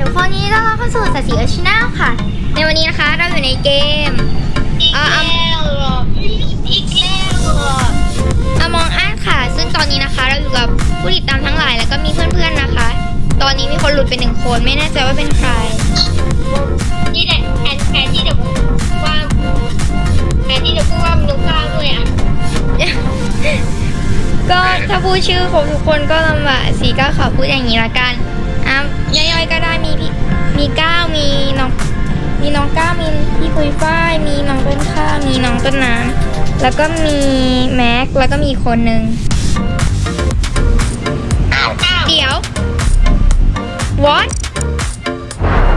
ทุกคนยินดีต้อนรับเข้าสู่สัตว์สีเอชแนลค่ะ ในวันนี้นะคะเราอยู่ในเกมอีกอ่าแล้วเหรออีกแล้วเหรอ Among Us ค่ะ ซึ่งตอนนี้นะคะ เราอยู่กับผู้ติดตามทั้งหลายแล้วก็มีเพื่อนๆนะคะ ตอนนี้มีคนหลุดไปหนึ่งคนไม่แน่ใจว่าเป็นใครนี่แหละแทนแทนที่จะพูดว่าแทนที่จะพูดว่านุก้าวด้วยอะก็ถ้าพูดชื่อครบทุกคนก็ลำบากสีก็ขอพูดอย่างนี้ละกัน อะย่อยๆก็ได้มีพี่มีก้าวมีน้องมีน้องก้าวมีพี่ปุยฝ้ายมีน้องต้นข้าวมีน้องต้นน้ำแล้วก็มีแม็กแล้วก็มีอีกคนนึงก้าวเดี๋ยว what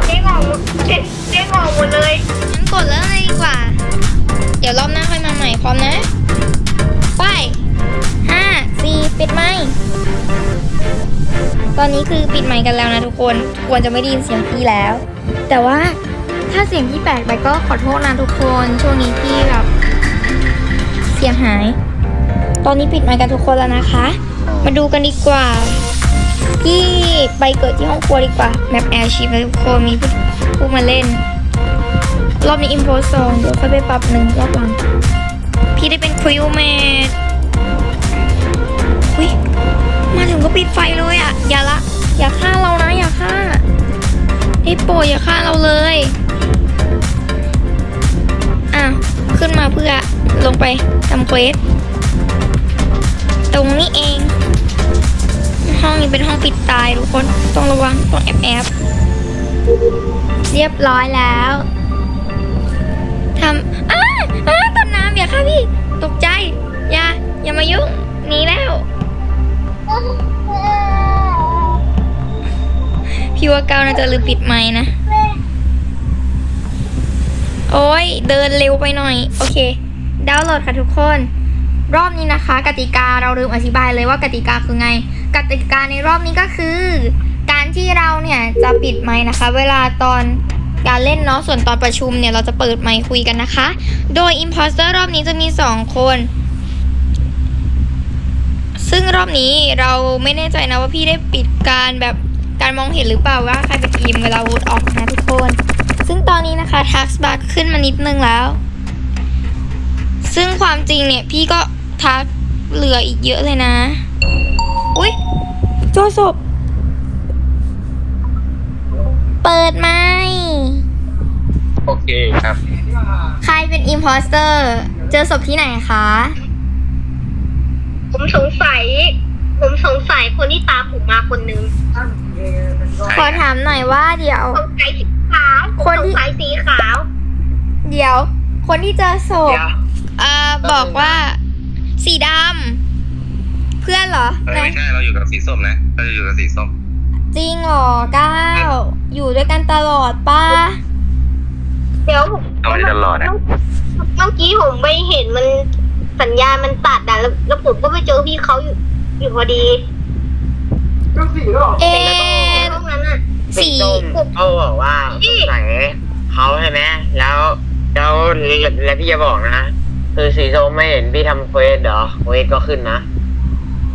เจ๊งอหมดเจ๊เจ๊งอหมดเลยงั้นกดเริ่มเลยดีกว่า เดี๋ยวรอบหน้าค่อยมาใหม่พร้อมนะ ไปห้าสี่ปิดไมค์ ตอนนี้คือปิดไมค์กันแล้วนะทุกคนควรจะไม่ได้ยินเสียงพี่แล้ว แต่ว่าถ้าเสียงพี่แปลกไปก็ขอโทษนะทุกคน ช่วงนี้พี่แบบเสียงหาย ตอนนี้ปิดไมค์กันทุกคนแล้วนะคะ มาดูกันดีกว่าพี่ไปเกิดที่ห้องครัวดีกว่าแมปแอร์ชิพนะทุกคนมีผู้ผู้มาเล่น รอบนี้อิมโพสสองเดี๋ยวค่อยไปปรับหนึ่งรอบหลัง พี่ได้เป็นคริวเมดอุ้ยมาถึงก็ปิดไฟเลยอะอย่าละ อย่าฆ่าเรานะ อย่าฆ่าไอ้โปอย่าฆ่าเราเลย อะ ขึ้นมาเพื่อลงไปทำเควส ตรงนี้เอง ห้องนี้เป็นห้องปิดตายทุกคน ต้องระวัง ต้องแอบแอบเรียบร้อยแล้วทำอ้าอ้าต้นน้ำอย่าค่ะพี่ ตกใจ อย่า อย่ามายุ่งหนีแล้ว พี่ว่าก้าวน่าจะลืมปิดไม้นะ โอ้ยเดินเร็วไปหน่อย โอเค ดาวน์โหลดค่ะทุกคน รอบนี้นะคะ กติกาเราลืมอธิบายเลยว่ากติกาคือไง กติกาในรอบนี้ก็คือ การที่เราเนี่ยจะปิดไมค์นะคะ เวลาตอนการเล่นเนาะส่วนตอนประชุมเนี่ยเราจะเปิดไมค์คุยกันนะคะ โดย Imposter รอบนี้จะมี 2 คน ซึ่งรอบนี้เราไม่แน่ใจนะว่าพี่ได้ปิดการแบบ การมองเห็นหรือเปล่าว่าใครเป็นทีมเวลาโหวตออกนะทุกคน ซึ่งตอนนี้นะคะทักษบาร์ขึ้นมานิดนึงแล้ว ซึ่งความจริงเนี่ยพี่ก็ทักเหลืออีกเยอะเลยนะ อุ้ยโจศพเปิดไหมค์โอเคครับ ใครเป็นอิมพอสเตอร์ เจอศพที่ไหนคะ ผมสงสัย ผมสงสัยคนที่ตามผมมาคนนึงขอถามหน่อยว่าเดี๋ยว สงสัยสีขาวผมคนที่สงสัยสีขาว เดี๋ยว คนที่เจอศพเดี๋ยว เอ่อบอกว่า สีดำเพื่อนเหรอเอ้ยไหนไม่ใช่เราอยู่กับสีส้มนะ เราจะอยู่กับสีส้ม จริงเหรอก้าวอยู่ด้วยกันตลอดป้า เดี๋ยวผมเอาไว้ตลอดอะเมื่อกี้ผมไม่เห็นมันสัญญาณมันตัดอะแล้วแล้วผมก็ไปเจอพี่เขาอยู่ อยู่พอดีเอ๊ะห้องนั้นอะสีส้มเขาบอกว่าสงสัยเขาใช่ไหมแล้วแล้วแล้วพี่จะบอกนะ คือสีส้มไม่เห็นพี่ทำเควสเหรอเควสก็ขึ้นนะ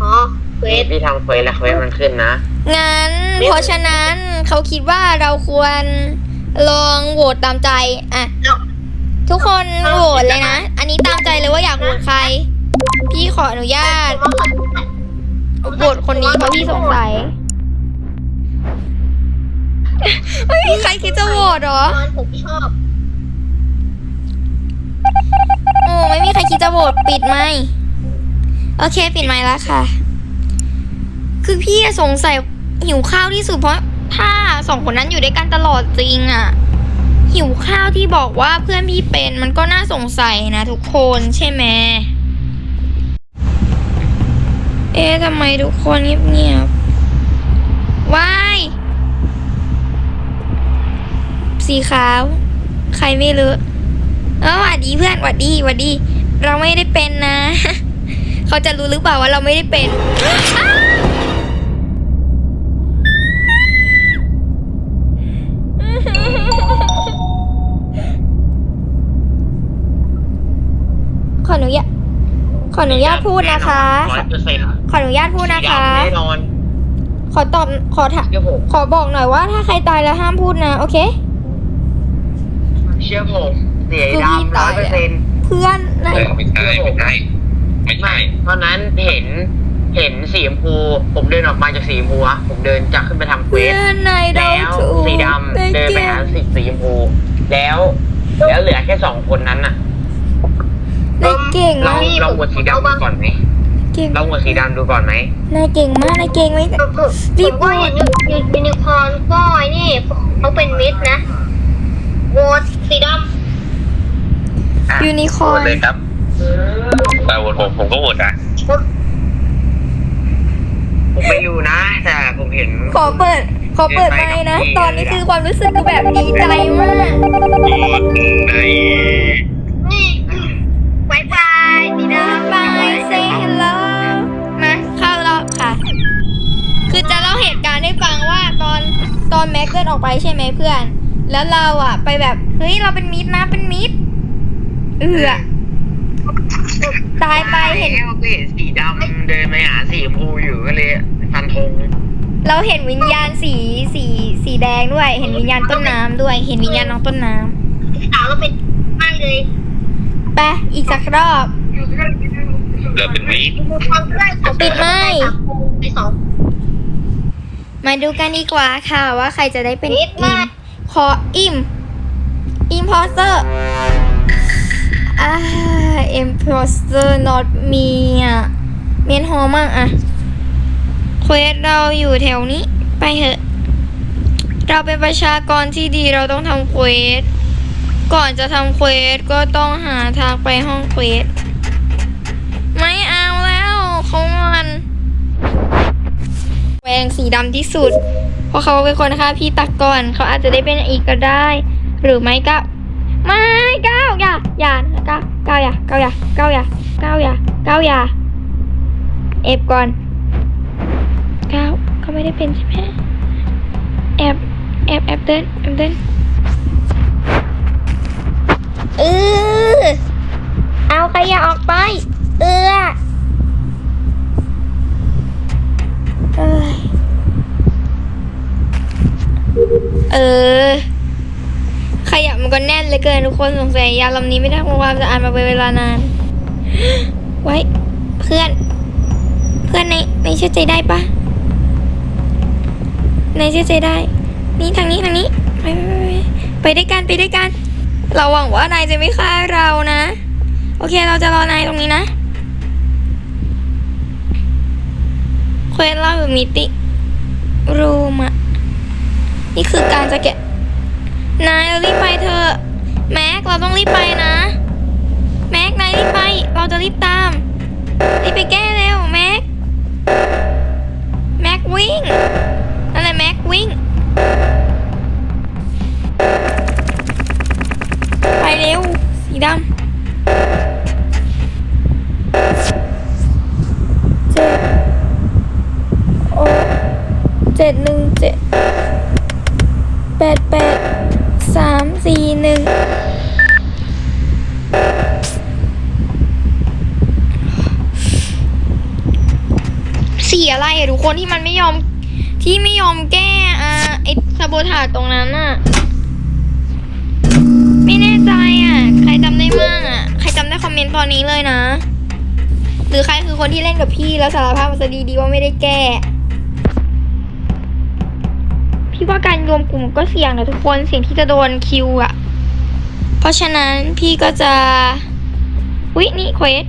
อ๋อเควสพี่ทำเควสแล้วเควสมันขึ้นนะ งั้น เพราะฉะนั้นเขาคิดว่าเราควรลองโหวตตามใจอะแล้วทุกคนโหวตเลยนะ อันนี้ตามใจเลยว่าอยากโหวตใคร พี่ขออนุญาต ผมว่า เขาโหวตคนนี้เพราะพี่สงสัยไม่มีใครคิดจะโหวตเหรอ ตอนผมชอบโอ้ไม่มีใครคิดจะโหวตปิดไหมค์โอเค ปิดไมค์แล้วค่ะ คือพี่อะสงสัยหิวข้าวที่สุดเพราะ ถ้าสองคนนั้นอยู่ด้วยกันตลอดจริงอะหิวข้าวที่บอกว่าเพื่อนพี่เป็นมันก็น่าสงสัยนะทุกคนใช่ไหม เอ๊ะทำไมทุกคนเงียบๆวาย สีขาว ใครไม่รู้เออหวัดดีเพื่อนหวัดดีหวัดดี เราไม่ได้เป็นนะ เขาจะรู้หรือเปล่าว่าเราไม่ได้เป็น ขออนุญาตพูดนะคะ ร้อยเปอร์เซ็นต์ขออนุญาตพูดนะคะ แน่นอนขขอตอบขอถามเชื่อผมขอบอกหน่อยว่าถ้าใครตายแล้วห้ามพูดนะ โอเค เชื่อผมเสียคือพี่ดำร้ตาอยยเปอร์เซ็นต์เพื่อนไหนเออไม่ใช่ไม่ใช่ไม่ใช่ไม่ตอนนั้นเห็นเห็นสีชมพูผมเดินออกมาจากสีชมพูอะผมเดินจะขึ้นไปทำเควเพื่ส อนไหนเดาแล้วถูกสีดำได้เดินไปเก่งหาสีสีชมพูแล้ว แล้วเหลือแค่สองคนนั้นน่ะ ได้เก่งเรามากเราโหวตสีดำดูก่อนไหมเก่งเราโหวตสีดำดูก่อนไหมนายเก่งมากนายเก่งไหมผมผมรีผบมพูก็ดเห็นยูยูนิคอร์นก็ไอ้นี่เขาเป็นมิตรนะโหวตสีดอะยูนิคอโหวร์ตนเลยครับแต่โหวตผมผมก็โหวตอะำผมผมไม่รู้นะ แต่ผมเห็น ขอเปิด ขอเปิดไมค์นะ ตอนนี้คือความรู้สึกแบบดีใจมาก โหวตในนี่ ตอนแม็กเดินออกไปใช่ไหมเพื่อน แล้วเราอะไปแบบเฮ้ยเราเป็นมิตรนะเป็นมิตรเอือตายไปเห็นแล้วก็เห็นสีดำเดินไปหาสีชมพูอยู่ก็เลยฟันธงเราเห็นวิญญาณสีสีสีแดงด้วย เห็นวิญญาณต้นน้ำด้วย เห็นวิญญาณน้องต้นน้สาวเราเป็นมากเลยำไปอีกสักรอบเราเป็นมิตรความเพื่อนของปิดไมค์ไปสอง มาดูกันดีกว่าค่ะว่าใครจะได้เป็นนิอิดมมากขออิมอิมพอสเตอร์อ่าอิมพอสเตอร์ not me อะเมียนหอมากอะเควสเราอยู่แถวนี้ไปเถอะ เราเป็นประชากรที่ดีเราต้องทำเควสก่อนจะทำเควสก็ต้องหาทางไปห้องเควสไม่เอาแล้วเขางอน แวงสีดำที่สุด เพราะเขาเป็นคนฆ่าพี่ตักก่อนเขาอาจจะได้เป็นอีกก็ได้ หรือไม่ก็ไม่ก้าวอย่าอย่าก้าวก้าวอย่าก้าวอย่าก้าวอย่าก้าวอย่าก้าวอย่าเอฟก่อนก้าวเขาไม่ได้เป็นใช่ไหมแอบแอบแอบเดินแอบเดินเออเอาขยะออกไป เออ เออ ขยะมันก็แน่นเลยเกินทุกคนสงสัยยาลำนี้ไม่ได้ทำความสะอาดมาเป็นเวลานาน ไว้ เพื่อน เพื่อนในในเชื่อใจได้ปะในเชื่อใจได้ นี่ทางนี้ทางนี้ ไปไปไปไปด้วยกันไปด้วยกัน เราหวังว่านายจะไม่ฆ่าเรานะ โอเคเราจะรอนายตรงนี้นะเควสเราอยู่มิติรูมอะ นี่คือการจะแกะนายเรารีบไปเถอะแม็กเราต้องรีบไปนะ แม็กนายรีบไป เราจะรีบตามรีบไปแก้เร็วแม็กแม็กวิ่งนั่นแหละแม็กวิ่งไปเร็วสีดำเจ็ดโอ้เจ็ดหนึ่งเจ็ด ดแปดสามสี่หนึ่งสีอะไรอะทุกคนที่มันไม่ยอมที่ไม่ยอมแก้อะไอ้สะโบถาตรงนั้นอะไม่แน่ใจอะใครจำได้มั่งอะใครจำได้คอมเมนต์ตอนนี้เลยนะ หรือใครคือคนที่เล่นกับพี่แล้วสารภาพมาซะดีๆว่าไม่ได้แก้ พี่ว่าการรวมกลุ่มก็เสี่ยงนะทุกคนเสี่ยงที่จะโดนคิวอะเพราะฉะนั้นพี่ก็จะวินี่เควส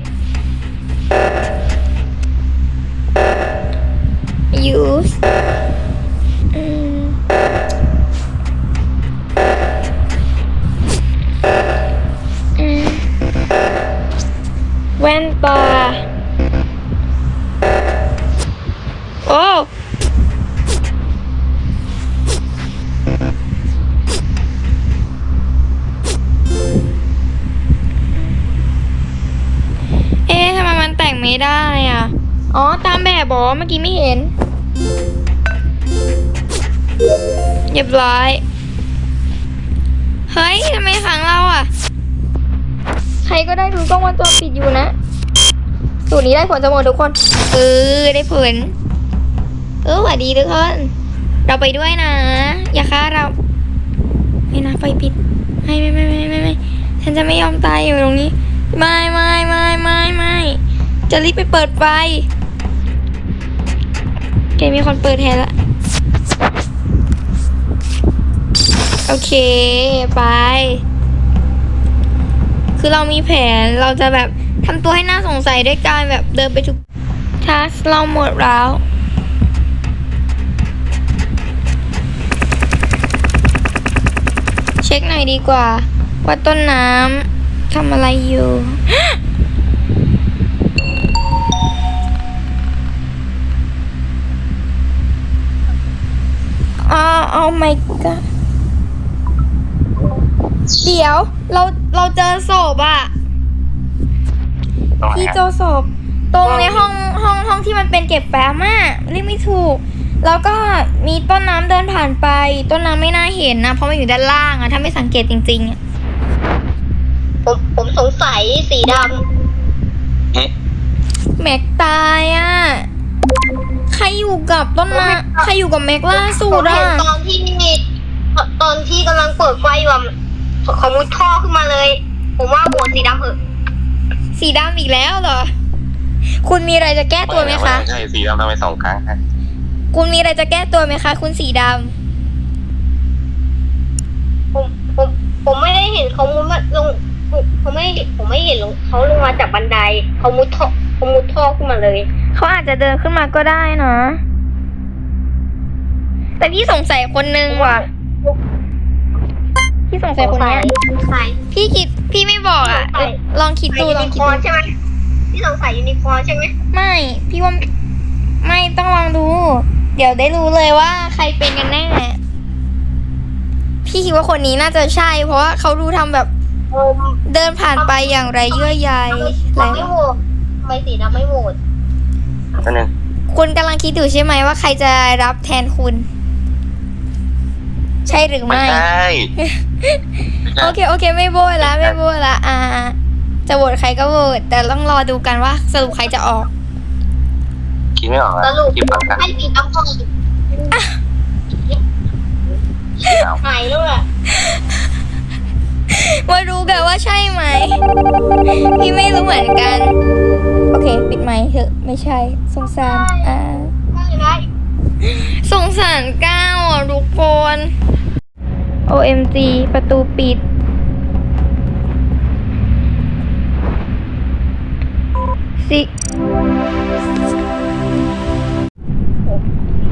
use แว่นตา เมื่อกี้ไม่เห็นเรียบร้อย เฮ้ยทำไมขังเราอะ ใครก็ได้ดูกล้องวงจรปิดอยู่นะ สูตรนี้ได้ผลจะหมดทุกคน เออ ได้ผล เออสวัสดีทุกคน เราไปด้วยนะ อย่าฆ่าเรา ไม่นะไฟปิด ไม่ไม่ไม่ไม่ไม่ไม่ฉันจะไม่ยอมตายอยู่ตรงนี้ ไม่ไม่ไม่ไม่ไม่จะรีบไปเปิดไฟ แกมีคนเปิดแทนละโอเค ไป คือเรามีแผนเราจะแบบทำตัวให้น่าสงสัยด้วยการแบบเดินไปทุกทัสเราหมดแล้วเช็คหน่อยดีกว่า ว่าต้นน้ำทำอะไรอยู่ อ้าวเอาไม่ก็เดี๋ยวเราเราเจอศพอะตรงไหนพี่อะเจอศพตรงในห้องห้องห้องที่มันเป็นเก็บแฟ้มอะเรียกไม่ถูก แล้วก็มีต้นน้ำเดินผ่านไป ต้นน้ำไม่น่าเห็นนะ เพราะมันอยู่ด้านล่างอะถ้าไม่สังเกตจริงๆอะผมผมสงสัยสีดเอ๊ะแม็กตายอะ ใครอยู่กับต้นน้ำใครอยู่กับแม็กล่าำสุผดมเห็อะนตอนที่ตอนที่กำลังเปิดไฟอยู่อะเขามุดท่อขึ้นมาเลย ผมว่าโหวตสีดำเหอะสีดำอีกแล้วเหรอ คุณมีอะไรจะแก้ตัวไหมคะ ใช่สีดำทำไมสองครั้งฮะคุณมีอะไรจะแก้ตัวไหมคะ คุณสีดผมผมผมไม่ได้เห็นเขามุดมาลงผมผมไม่เห็นผมไม่เห็นลงเขาลงมาจากบันได เขามุดท่อเขามุดท่อขึ้นมาเลยำ เขาอาจจะเดินขึ้นมาก็ได้นะแต่พี่สงสัยคนนึงว่ะ พี่สงสัยคนเนี้ยใช่พี่คิดพี่ไม่บอกอะสงสัย ลองคิดใส่ดูยูลอนิงคคิดอร์นดูใช่ไหมพี่สงสัยยูนิคอร์นใช่ไหมไม่ พี่ว่าไม่ต้องลองดู เดี๋ยวได้รู้เลยว่าใครเป็นกันแน่พี่คิดว่าคนนี้น่าจะใช่ เพราะว่าเขาดูทำแบบผมเดินผ่านไปอย่างไรเยื่อใยทำอะไรไมไม่วะโหวตทำไมสีดำไม่โหวต นั่นหนึ่งคุณกำลังคิดอยู่ใช่ไหมว่าใครจะรับแทนคุณ ใช่หรือไม่ไม่ ใช่โอเคโอเค ไม่โบยละไม่โบยละอ่า จะโหวตใครก็โหวตแต่ต้องรอดูกันว่าสรุปใครจะออก คิดไม่ออกอะสรุป คิดฝังกันให้สีดำก่อนสีดำหายแล้วอะมารู้กันว่าใช่ไหมพี่ไม่รู้เหมือนกันโอ เคปิดไมค์เถอะไม่ใช่ สงสารอ่าใช่ไหมสงสารก้าวอะทุกคน OMG ประตูปิด สิ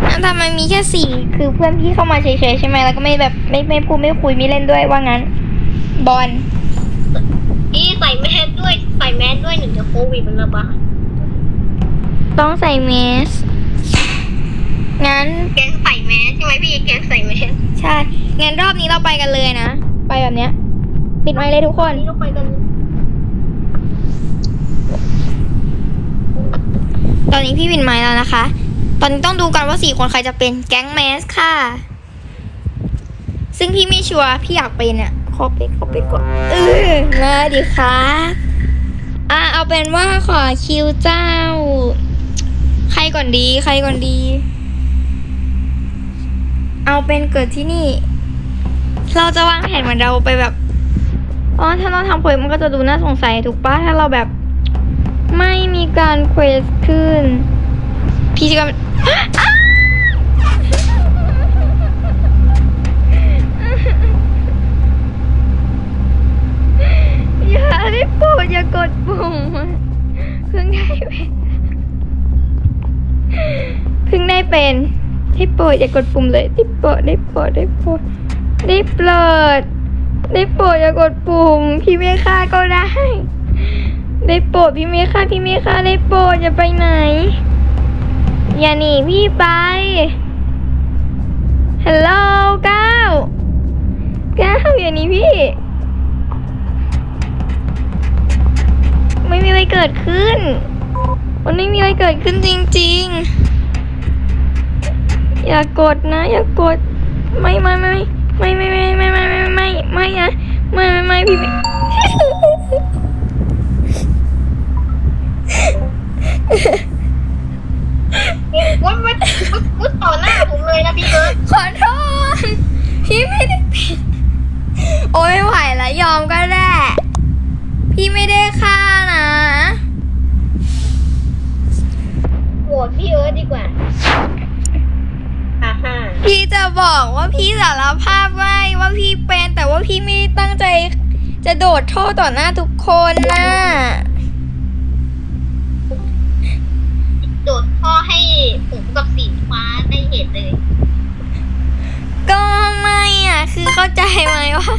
อะทำไมมีแค่สี่คือเพื่อนพี่เข้ามาเฉยๆใช่ไหมแล้วก็ไม่แบบไม่ไม่พูดไม่คุยไม่เล่นด้วยว่างั้น บอลพี่ใส่แมสด้วย ใส่แมสด้วยหนึ่งเดี๋ยวโควิดมันระบาด ต้องใส่แมส งั้นแกงใส่แมสใช่ไหมพี่แกงใส่แมสใช่ งั้นรอบนี้เราไปกันเลยนะ ไปแบบเนี้ย ปิดไมค์เลยทุกคน นี่เราไปกันตอนนี้พี่ปิดไมค์แล้วนะคะ ตอนนี้ต้องดูกันว่าสี่คนใครจะเป็นแก๊งแมสค่ะ ซึ่งพี่ไม่ชัวร์พี่อยากเป็นอะขอเป็นขอเป็นก่อนเออมาดิคะอะเอาเป็นว่าขอคิวเจ้าใคร ก่อนดี ใครก่อนดี เอาเป็นเกิดที่นี่ เราจะวางแผนเหมือนเราไปแบบอ๋อถ้าเราทำเควสมันก็จะดูน่าสงสัยถูกปะถ้าเราแบบไม่มีการเควสขึ้น พี่จะก็อ้าอย่าได้โปรดอย่ากดปุ่มเพิ่งได้เป็น เพิ่งได้เป็นได้โปรดอย่ากดปุ่มเลยได้โปรดได้โปรดได้โปรดได้โปรดได้โปรดอย่ากดปุ่ม พี่ไม่ฆ่าก็ได้ ได้โปรดพี่เมค่าพี่เมค่าได้โปรดอย่าไปไหน อย่าหนีพี่ไปฮัลโหลก้าวก้าวอย่าหนีพี่ ไม่มีอะไรเกิดขึ้น มันไม่มีอะไรเกิดขึ้นจริง ๆ อย่ากดนะ อย่ากด ไม่ไม่ไม่ไม่ไม่ไม่ไม่ไม่ไม่ไม่ไม่อะไม่ไม่ไม่พี่ไม่วัดวัดวัดวัดพี่เอิร์ธขอโทษพี่ไม่ได้ผิดโอ้ยไม่ไหวแล้วยอมก็ได้ พี่ไม่ได้ฆ่านะโหวตพี่เอิร์ธดีกว่าอ่าฮะ พี่จะ บอกว่าพี่สารภาพไว้ว่าพี่เป็นแต่ว่าพี่ไม่ได้ตั้งใจ จะโดดโทษต่อหน้าทุกคนน่ะโดดพ่อให้ผมกับสีฟ้าได้เห็นเลย ก็ไม่อะ คือเข้าใจไหมว่า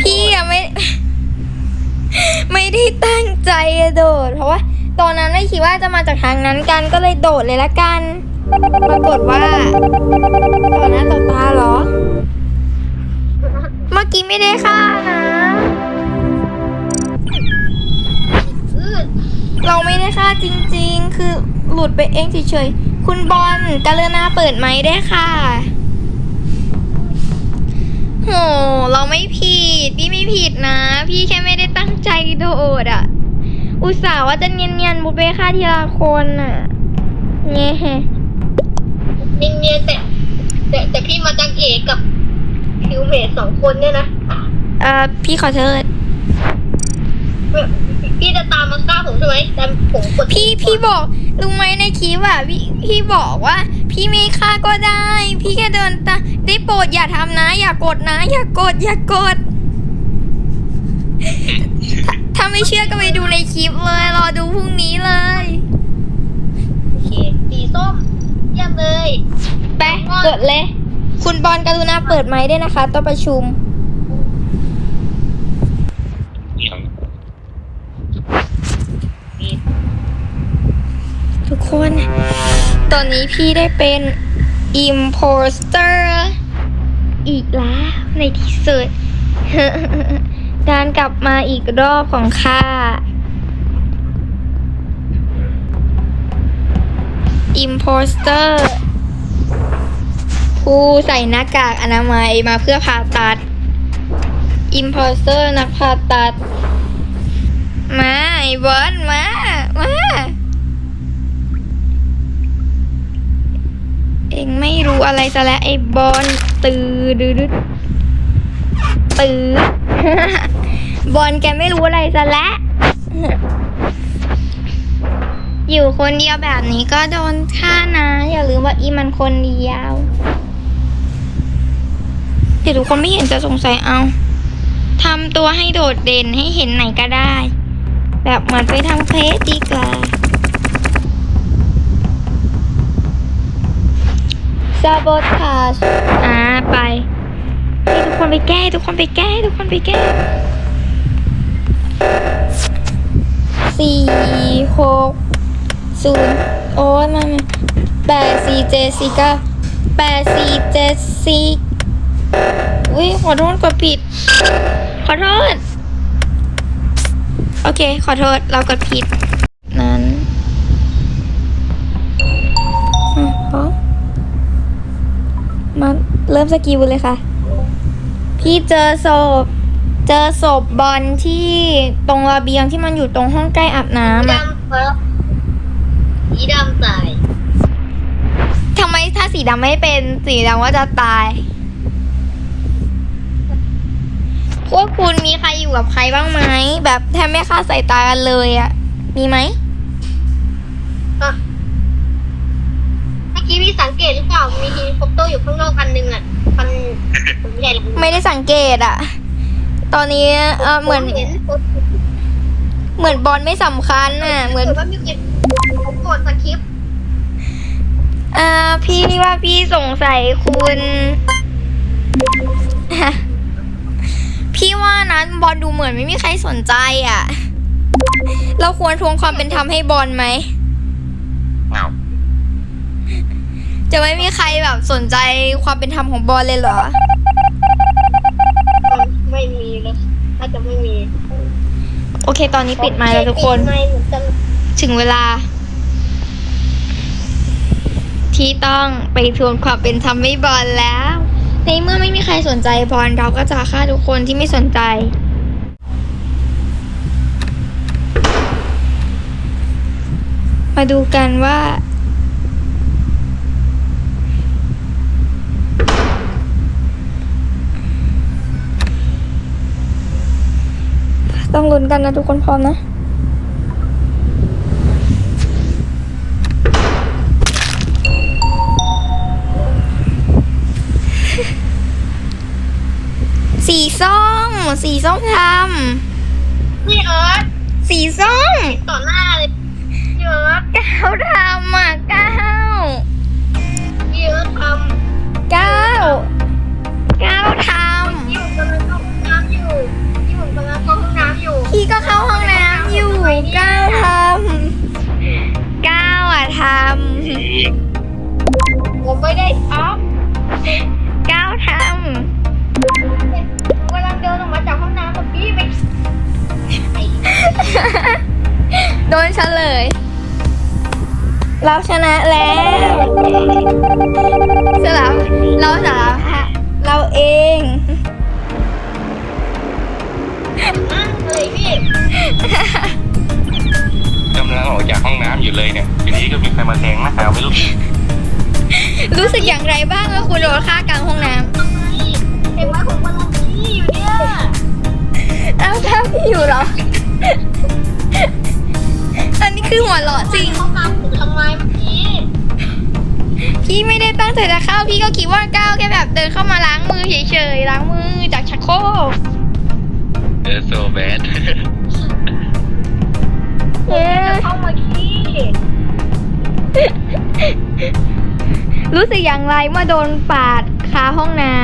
พี่อะไม่ ไม่ได้ตั้งใจจะโดดเพราะว่า ตอนนั้นไม่คิดว่าจะมาจากทางนั้นกันก็เลยโดดเลยละกัน ปรากฏว่าตอหน้าต่อตาเหรอ เมื่อกี้ไม่ได้ฆ่านะ เราไม่ได้ฆ่าจริงๆ คือหลุดไปเองเฉยๆ คุณบอลกรุณาเปิดไหมได้ค่ะโห เราไม่ผิด พี่ไม่ผิดนะ พี่แค่ไม่ได้ตั้งใจโดดอะ อุตส่าห์ว่าจะเนียนๆบุฟเฟ่ฆ่าทีละคนอะเงี้ยนินเนียนแต่แต่แต่พี่มาจังเอกกับคิวเมทสองคนเนี่ยนะเอ่อพี่ขอโทษพี่จะตามมาฆ่าผมใช่ไหมแต่ผมกดพี่พี่บอกลุงไหมในคลิปอะพี่พี่บอกว่า พี่ไม่ฆ่าก็ได้ พี่แค่เดินตามได้โปรดอย่าทำนะ อย่ากดนะ อย่ากด อย่ากด ถ้าถ้าไม่เชื่อก็ไปดูในคลิปเลย รอดูพรุ่งนี้เลย โอเค สีส้ม เยี่ยมเลย ไปกดเลย คุณบอลกรุณาเปิดไม้ด้วยนะคะต้องประชุม ทุกคน ตอนนี้พี่ได้เป็น imposter อีกแล้วในที่สุด การกลับมาอีกรอบของข้า imposter ผู้ใส่หน้ากากอนามัยมาเพื่อผ่าตัด imposter นักผ่าตัด มาไอ้บอลมา มา เองไม่รู้อะไรซะแล้วไอ้บอลตือดืดดตือ บอลแกไม่รู้อะไรซะแล้วอยู่คนเดียวแบบนี้ก็โดนฆ่านะ อย่าลืมว่าอีมันคนเดียวเดี๋ยวทุกคนไม่เห็นจะสงสัยเอาทำตัวให้โดดเด่นให้เห็นไหนก็ได้ แบบเหมือนไปทำเควสดีกว่าซาบอทาชอ่าไปให้ทุกคนไปแก้ ทุกคนไปแก้ ทุกคนไปแก้ สี่หกศูนย์โอ้ยมามาแปดสี่เจ็ดสี่เก้าแปดสี่เจ็ดสี่อุ้ยขอโทษกดผิด ขอโทษ โอเค ขอโทษเรากดผิด นั้นอะพร้อมมาเริ่มสกิลเลยค่ะ พี่เจอศพ เจอศพบอลที่ตรงระเบียงที่มันอยู่ตรงห้องใกล้อาบน้ำอะดำครับสีดำตายทำไมถ้าสีดำไม่เป็นสีดำว่าจะตาย พวกคุณมีใครอยู่กับใครบ้างไหมแบบแทบไม่คลาดสายตากันเลยอะมีไหมอะเมื่อกี้พี่สังเกตหรือเปล่า มีเฮลิคอปเตอร์อยู่ข้างนอกอันหนึงอะมันผมไม่ใช่หรอกไม่ได้สังเกตอะ ตอนนี้เออเหมือนผเห็นผมเหมือนบอลไม่สำคัญอะเหมือนกิดว่ามีเก็บผมกดสคริปต์อ่าพี่ว่าพี่สงสัยคุณ พี่ว่านะบอลดูเหมือนไม่มีใครสนใจอะ เราควรทวงความเป็นธรรมให้บอลไหม เงาจะไม่มีใครแบบสนใจความเป็นธรรมของบอลเลยเหรอ ไม่มี แล้วน่าจะไม่มีโอเค ตอนนี้ปิดไมค์แล้วทุกคน ปิดไมค์เหมือนกันถึงเวลา ที่ต้องไปทวงความเป็นธรรมให้บอลแล้ว ในเมื่อไม่มีใครสนใจบอลเราก็จะฆ่าทุกคนที่ไม่สนใจตมาดูกันว่า ต้องลุ้นกันนะทุกคนพร้อมนะสีส้ม สีส้มทพี่เอิร์ธำสีส้มต่อหน้าเลยพี่เอิร์ธก้าวทำอะก้าวพี่เอิร์ธทก้าว ก็เข้าห้องน้ำอยู่ก้าวทำก้าวอะทผมไม่ได้ทำก้าวทำผมกำลังเดินออกมาจากห้องน้ำกับพี่ไปไอ้ำโดนเฉลย เราชนะแล้วสลับเราสารภาพเราเอง เลยพี่ กำลังออกจากห้องน้ำอยู่เลยเนี่ยทีนี้ก็มีใครมาแทงหน้าไม่รู้ รู้สึกอย่างไรบ้างว่าคุณโดนฆ่ากลางห้องน้ทำไมเห็นไหมผมกำลังพี่อยู่เนี่ยำเอ้าถ้าพี่อยู่เหรอ อันนี้คือหัวเราะจริง ห้องน้ำผมทำไมเมื่อกี้พี่ไม่ได้ตั้งใจจะเข้าพี่ก็คิดว่าก้าวแค่แบบเดินเข้ามาล้างมือเฉยๆล้างมือจากชักโครกเออโซแบดเย้เข้ามาขี้รู้สึกอย่างไรเมื่อโดนปาดคาห้องน้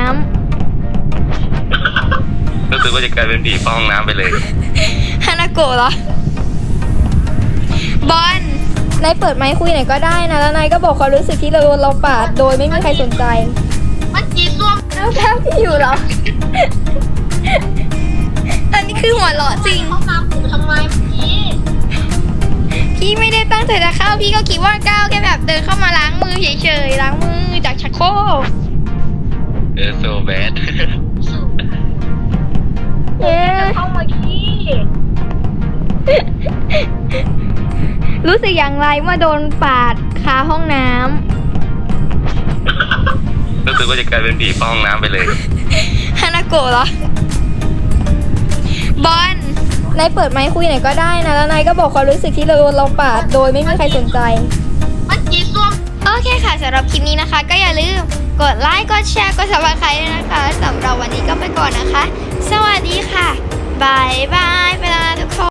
รู้สึกว่าจะกลายเป็นผีเข้าห้องน้ำไปเลยำฮานาโกะเหรอ บอลนายเปิดไมค์คุยหน่อยก็ได้นะ แล้วนายก็บอกความรู้สึกที่เราโดนเราปาดโดยไม่มีใครสนใจ เมื่อกี้ส้วมเอ้าถ้าพี่อยู่เหรออันนี้ คือหัวเราะจริงห้องน้ำผมทำไมเมื่อกี้พี่ไม่ได้ตั้งใจจะเข้าพี่ก็คิดว่าก้าวแค่แบบเดินเข้ามาล้างมือเฉยๆล้างมือจากชักโครกเออโซแบดเย้เข้ามาขี้รู้สึกอย่างไรเมื่อโดนปาดคาห้องน้รู้สึกว่าจะกลายเป็นผีเข้าห้องน้ำไปเลยำฮานาโกะเหรอ บอลนายเปิดไมค์คุยหน่อยก็ได้นะ แล้วนายก็บอกความรู้สึกที่เราโดนเราปาดโดยไม่มีใครสนใจ เมื่อกี้ส้วมโอเคค่ะสำหรับคลิปนี้นะคะ ก็อย่าลืมกดไลค์กดแชร์กด subscribe ด้วยนะคะสำหรับวันนี้ก็ไปก่อนนะคะ สวัสดีค่ะบายบายไปแล้วนะทุกคน